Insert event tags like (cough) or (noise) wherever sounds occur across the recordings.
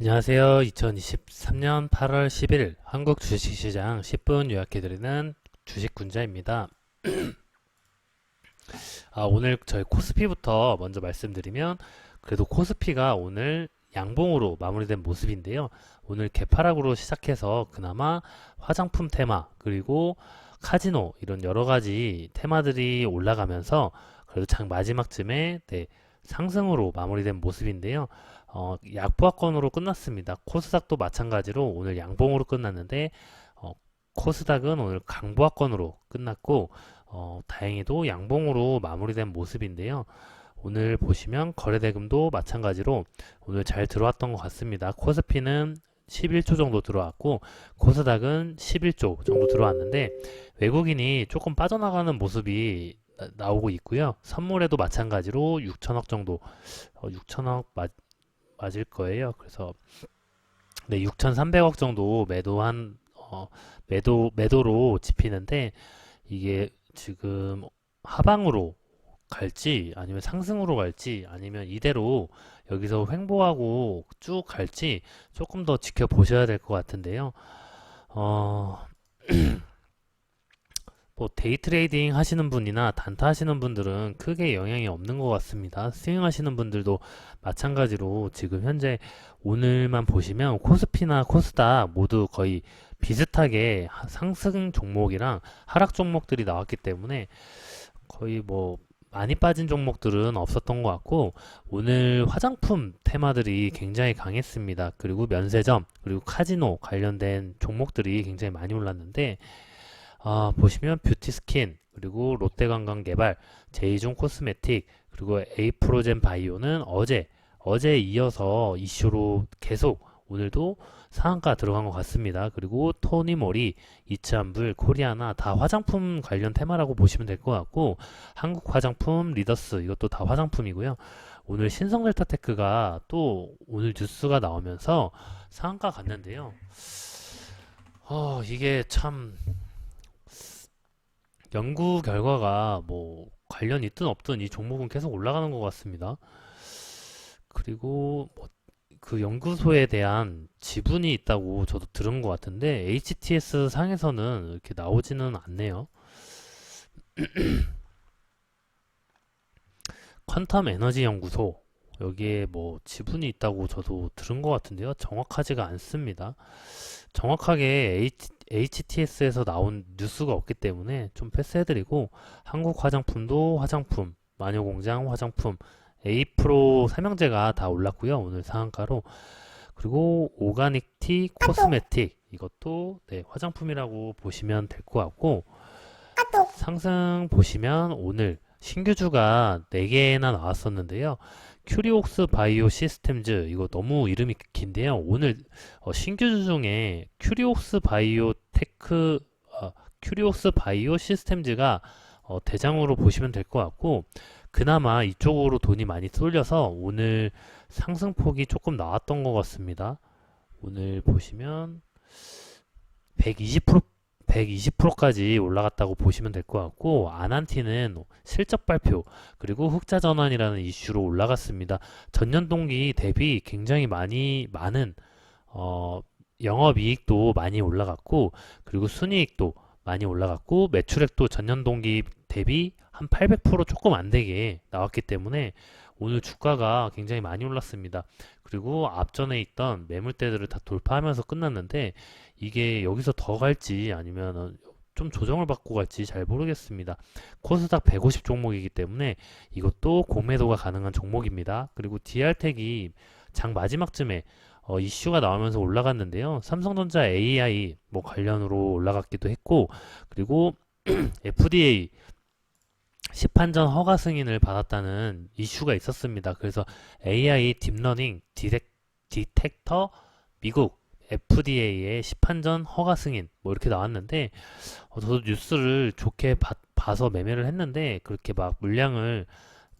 안녕하세요. 2023년 8월 10일 한국 주식시장 10분 요약해드리는 주식군자입니다. (clears throat) 아, 오늘 저희 코스피부터 먼저 말씀드리면 그래도 코스피가 오늘 양봉으로 마무리된 모습인데요. 오늘 개파락으로 시작해서 그나마 화장품 테마 그리고 카지노 이런 여러 가지 테마들이 올라가면서 그래도 장 마지막쯤에 네, 상승으로 마무리된 모습인데요. 어, 약보합권으로 끝났습니다. 코스닥도 마찬가지로 오늘 양봉으로 끝났는데 어, 코스닥은 오늘 강보합권으로 끝났고 어, 다행히도 양봉으로 마무리된 모습인데요. 오늘 보시면 거래대금도 마찬가지로 오늘 잘 들어왔던 것 같습니다. 코스피는 11조 정도 들어왔고 코스닥은 11조 정도 들어왔는데 외국인이 조금 빠져나가는 모습이 나- 나오고 있고요. 선물에도 마찬가지로 6천억 정도, 어, 6천억 맞, 맞을 거예요. 그래서 네, 6,300억 정도 매도한 어, 매도 매도로 집히는데 이게 지금 하방으로 갈지 아니면 상승으로 갈지 아니면 이대로 여기서 횡보하고 쭉 갈지 조금 더 지켜보셔야 될 것 같은데요. 어, (clears throat) 뭐 데이 트레이딩 하시는 분이나 단타 하시는 분들은 크게 영향이 없는 것 같습니다. 스윙 하시는 분들도 마찬가지로 지금 현재 오늘만 보시면 코스피나 코스닥 모두 거의 비슷하게 하- 상승 종목이랑 하락 종목들이 나왔기 때문에 거의 뭐 많이 빠진 종목들은 없었던 것 같고 오늘 화장품 테마들이 굉장히 강했습니다. 그리고 면세점 그리고 카지노 관련된 종목들이 굉장히 많이 올랐는데 아, 보시면 뷰티 스킨 그리고 롯데관광개발 제이종 코스메틱 그리고 에이프로젠 바이오는 어제 어제 이어서 이슈로 계속 오늘도 상한가 들어간 것 같습니다. 그리고 토니모리, 이츠한불, 코리아나 다 화장품 관련 테마라고 보시면 될 것 같고 한국 화장품, 리더스 이것도 다 화장품이고요. 오늘 신성델타테크가 또 오늘 뉴스가 나오면서 상한가 갔는데요. 어, 이게 참 연구 결과가 뭐 관련 있든 없든 이 종목은 계속 올라가는 것 같습니다. 그리고 뭐 그 연구소에 대한 지분이 있다고 저도 들은 것 같은데 HTS 상에서는 이렇게 나오지는 않네요. (clears throat) 퀀텀 에너지 연구소 여기에 뭐 지분이 있다고 저도 들은 것 같은데요. 정확하지가 않습니다. 정확하게 H, HTS에서 나온 뉴스가 없기 때문에 좀 패스해드리고 한국 화장품도 화장품, 마녀공장 화장품, 에이프로 삼형제가 다 올랐고요. 오늘 상한가로. 그리고 오가닉티 코스메틱 이것도 네, 화장품이라고 보시면 될 것 같고 상승 보시면 오늘 신규주가 4개나 나왔었는데요. 큐리옥스 바이오 시스템즈 이거 너무 이름이 긴데요. 오늘 어, 신규주 중에 큐리옥스 바이오 테크 어, 큐리옥스 바이오 시스템즈가 어, 대장으로 보시면 될 것 같고 그나마 이쪽으로 돈이 많이 쏠려서 오늘 상승폭이 조금 나왔던 것 같습니다. 오늘 보시면 120% 120%까지 올라갔다고 보시면 될 것 같고 아난티는 실적 발표 그리고 흑자 전환이라는 이슈로 올라갔습니다. 전년 동기 대비 굉장히 많이 많은 어, 영업이익도 많이 올라갔고 그리고 순이익도 많이 올라갔고 매출액도 전년 동기 대비 한 800% 조금 안 되게 나왔기 때문에 오늘 주가가 굉장히 많이 올랐습니다. 그리고 앞전에 있던 매물대들을 다 돌파하면서 끝났는데 이게 여기서 더 갈지 아니면 좀 조정을 받고 갈지 잘 모르겠습니다. 코스닥 150 종목이기 때문에 이것도 공매도가 가능한 종목입니다. 그리고 DR텍이 장 마지막쯤에 어, 이슈가 나오면서 올라갔는데요. 삼성전자 AI 뭐 관련으로 올라갔기도 했고 그리고 (clears throat) FDA 시판전 허가 승인을 받았다는 이슈가 있었습니다. 그래서 AI 딥러닝 디텍, 디텍터 미국 FDA의 시판전 허가 승인 뭐 이렇게 나왔는데 어, 저도 뉴스를 좋게 봐, 봐서 매매를 했는데 그렇게 막 물량을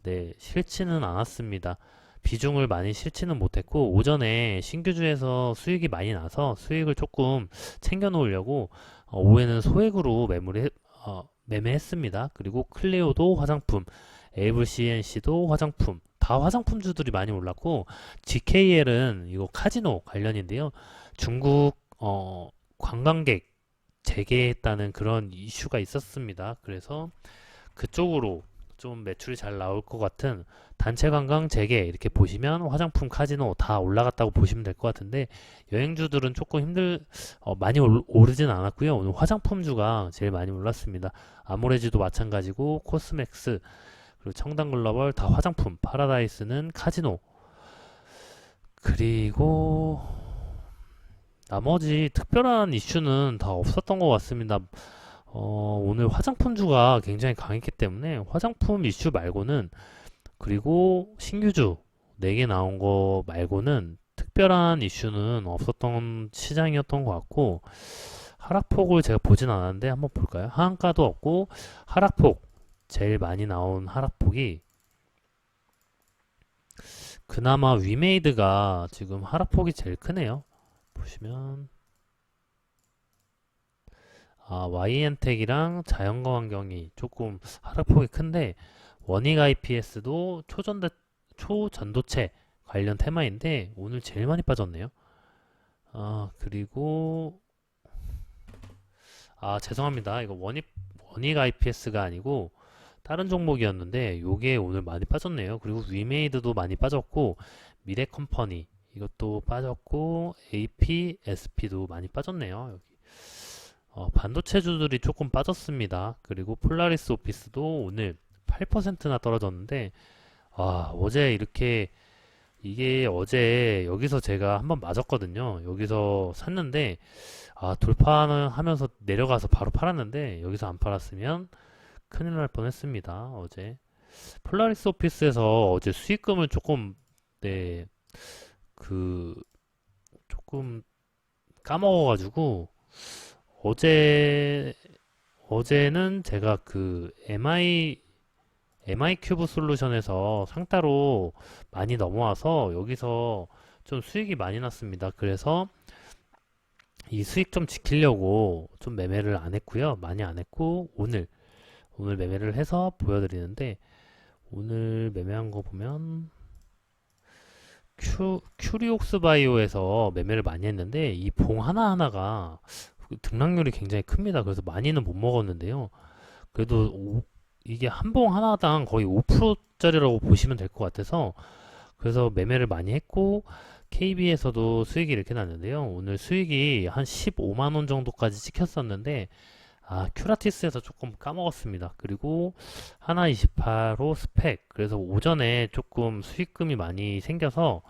네, 싫지는 않았습니다. 비중을 많이 싫지는 못했고 오전에 신규주에서 수익이 많이 나서 수익을 조금 챙겨 놓으려고 어, 오후에는 소액으로 매물을 어, 매매했습니다. 그리고 클레오도 화장품, 에이블 CNC도 화장품 다다 화장품주들이 많이 올랐고 GKL은 이거 카지노 관련인데요. 중국 어, 관광객 재개했다는 그런 이슈가 있었습니다. 그래서 그쪽으로 좀 매출이 잘 나올 것 같은 단체 관광 재개 이렇게 보시면 화장품 카지노 다 올라갔다고 보시면 될 것 같은데 여행주들은 조금 힘들 어, 많이 올- 오르진 않았고요. 오늘 화장품주가 제일 많이 올랐습니다. 아모레지도 마찬가지고 코스맥스 그리고 청담 글로벌 다 화장품 파라다이스는 카지노 그리고 나머지 특별한 이슈는 다 없었던 것 같습니다. 어, 오늘 화장품주가 굉장히 강했기 때문에 화장품 이슈 말고는 그리고 신규주 4개 나온 거 말고는 특별한 이슈는 없었던 시장이었던 것 같고 하락폭을 제가 보진 않았는데 한번 볼까요? 하한가도 없고 하락폭 제일 많이 나온 하락폭이 그나마 위메이드가 지금 하락폭이 제일 크네요. 보시면 아, YN텍이랑 자연거 환경이 조금 하락폭이 큰데 원익 IPS도 초전도, 초전도체 관련 테마인데 오늘 제일 많이 빠졌네요. 아, 그리고 아, 죄송합니다. 이거 원익 원익 IPS가 아니고 다른 종목이었는데 요게 오늘 많이 빠졌네요. 그리고 위메이드도 많이 빠졌고 미래 컴퍼니 이것도 빠졌고 AP, SP도 많이 빠졌네요. 여기. 어, 반도체주들이 조금 빠졌습니다. 그리고 폴라리스 오피스도 오늘 8%나 떨어졌는데 아, 어제 이렇게 이게 어제 여기서 제가 한번 맞았거든요. 여기서 샀는데 아, 돌파는 하면서 내려가서 바로 팔았는데 여기서 안 팔았으면 큰일 날 뻔했습니다. 어제 폴라리스 오피스에서 어제 수익금을 조금 네, 그 조금 까먹어가지고 어제 어제는 제가 그 MI MI 큐브 솔루션에서 상따로 많이 넘어와서 여기서 좀 수익이 많이 났습니다. 그래서 이 수익 좀 지키려고 좀 매매를 안 했고요. 많이 안 했고 오늘 오늘 매매를 해서 보여드리는데 오늘 매매한 거 보면 큐, 큐리옥스 바이오에서 매매를 많이 했는데 이 봉 하나하나가 그 등락률이 굉장히 큽니다. 그래서 많이는 못 먹었는데요. 그래도 오- 이게 한 봉 하나당 거의 5%짜리라고 보시면 될 것 같아서 그래서 매매를 많이 했고 KB에서도 수익이 이렇게 났는데요. 오늘 수익이 한 15만 원 정도까지 찍혔었는데 아, 큐라티스에서 조금 까먹었습니다. 그리고 하나 28호 스펙. 그래서 오전에 조금 수익금이 많이 생겨서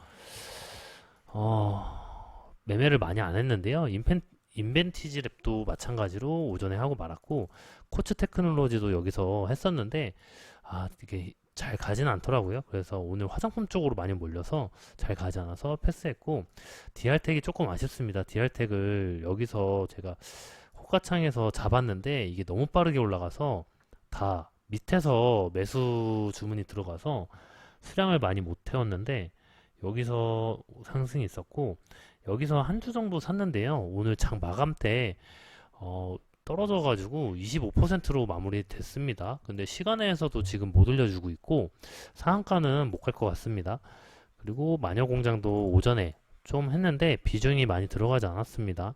어, 매매를 많이 안 했는데요. 인펜, 인벤티지 랩도 마찬가지로 오전에 하고 말았고 코츠 테크놀로지도 여기서 했었는데 아, 이게 잘 가진 않더라고요. 그래서 오늘 화장품 쪽으로 많이 몰려서 잘 가지 않아서 패스했고 DR텍이 조금 아쉽습니다. DR텍을 여기서 제가 호가창에서 잡았는데 이게 너무 빠르게 올라가서 다 밑에서 매수 주문이 들어가서 수량을 많이 못 태웠는데 여기서 상승이 있었고 여기서 한 주 정도 샀는데요. 오늘 장 마감 때 어, 떨어져가지고 25%로 마무리됐습니다. 근데 시간에서도 지금 못 올려주고 있고 상한가는 못 갈 것 같습니다. 그리고 마녀공장도 오전에 좀 했는데 비중이 많이 들어가지 않았습니다.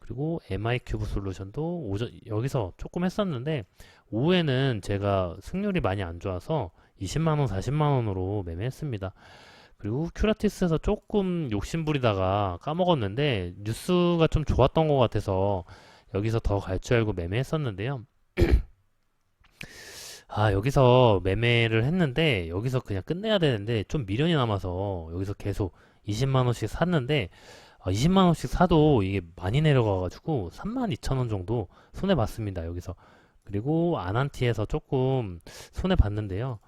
그리고 MI 큐브 솔루션도 오전 여기서 조금 했었는데 오후에는 제가 승률이 많이 안 좋아서 20만 원, 40만 원으로 매매했습니다. 그리고 큐라티스에서 조금 욕심 부리다가 까먹었는데 뉴스가 좀 좋았던 것 같아서 여기서 더 갈 줄 알고 매매했었는데요. (clears throat) 아, 여기서 매매를 했는데 여기서 그냥 끝내야 되는데 좀 미련이 남아서 여기서 계속 20만 원씩 샀는데 아, 20만 원씩 사도 이게 많이 내려가가지고 3만 2천 원 정도 손해 봤습니다. 여기서 그리고 아난티에서 조금 손해 봤는데요.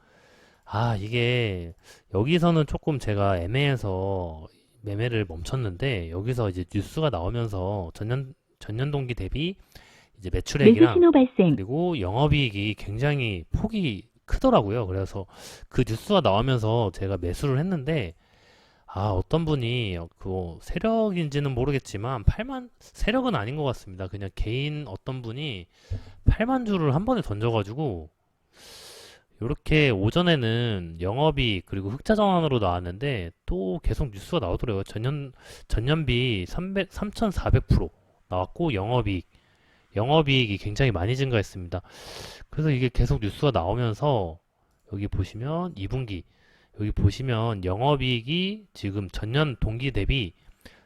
아, 이게 여기서는 조금 제가 애매해서 매매를 멈췄는데 여기서 이제 뉴스가 나오면서 전년 전년 동기 대비 이제 매수 매출액이랑 신호 발생. 그리고 영업이익이 굉장히 폭이 크더라고요. 그래서 그 뉴스가 나오면서 제가 매수를 했는데 아, 어떤 분이 그 세력인지는 모르겠지만 8만 세력은 아닌 것 같습니다. 그냥 개인 어떤 분이 8만 주를 한 번에 던져가지고 이렇게 오전에는 영업이익 그리고 흑자 전환으로 나왔는데 또 계속 뉴스가 나오더라고요. 전년 전년비 300 3,400% 나왔고 영업이익 영업이익이 굉장히 많이 증가했습니다. 그래서 이게 계속 뉴스가 나오면서 여기 보시면 2분기 여기 보시면 영업이익이 지금 전년 동기 대비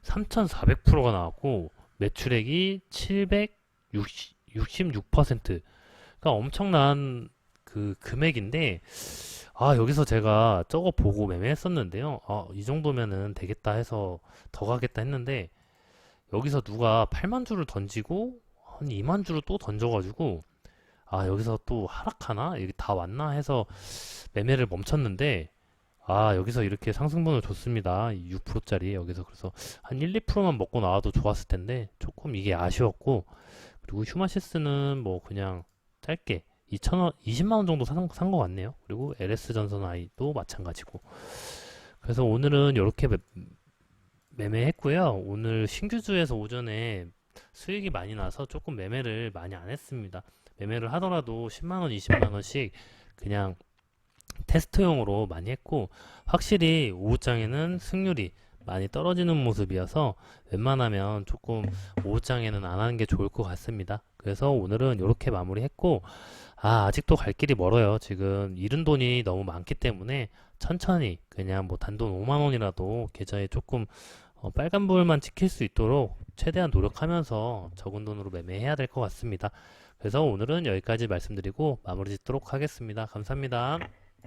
3,400%가 나왔고 매출액이 766% 그러니까 엄청난 그 금액인데 아 여기서 제가 저거 보고 매매했었는데요. 아, 이 정도면은 되겠다 해서 더 가겠다 했는데 여기서 누가 8만 주를 던지고 한 2만 주를 또 던져가지고 아 여기서 또 하락하나? 여기 다 왔나? 해서 매매를 멈췄는데 아 여기서 이렇게 상승분을 줬습니다. 6%짜리 여기서. 그래서 한 1, 2%만 먹고 나와도 좋았을 텐데 조금 이게 아쉬웠고 그리고 휴마시스는 뭐 그냥 짧게 2천원 20만원 정도 산것 같네요. 그리고 LS 전선 아이도 마찬가지고. 그래서 오늘은 이렇게 매매했고요. 오늘 신규주에서 오전에 수익이 많이 나서 조금 매매를 많이 안 했습니다. 매매를 하더라도 10만원, 20만원씩 그냥 테스트용으로 많이 했고, 확실히 오후장에는 승률이 많이 떨어지는 모습이어서 웬만하면 조금 오후장에는 안 하는 게 좋을 것 같습니다. 그래서 오늘은 이렇게 마무리했고, 아, 아직도 갈 길이 멀어요. 지금 잃은 돈이 너무 많기 때문에 천천히 그냥 뭐 단돈 5만 원이라도 계좌에 조금 어, 빨간불만 찍힐 수 있도록 최대한 노력하면서 적은 돈으로 매매해야 될 것 같습니다. 그래서 오늘은 여기까지 말씀드리고 마무리 짓도록 하겠습니다. 감사합니다.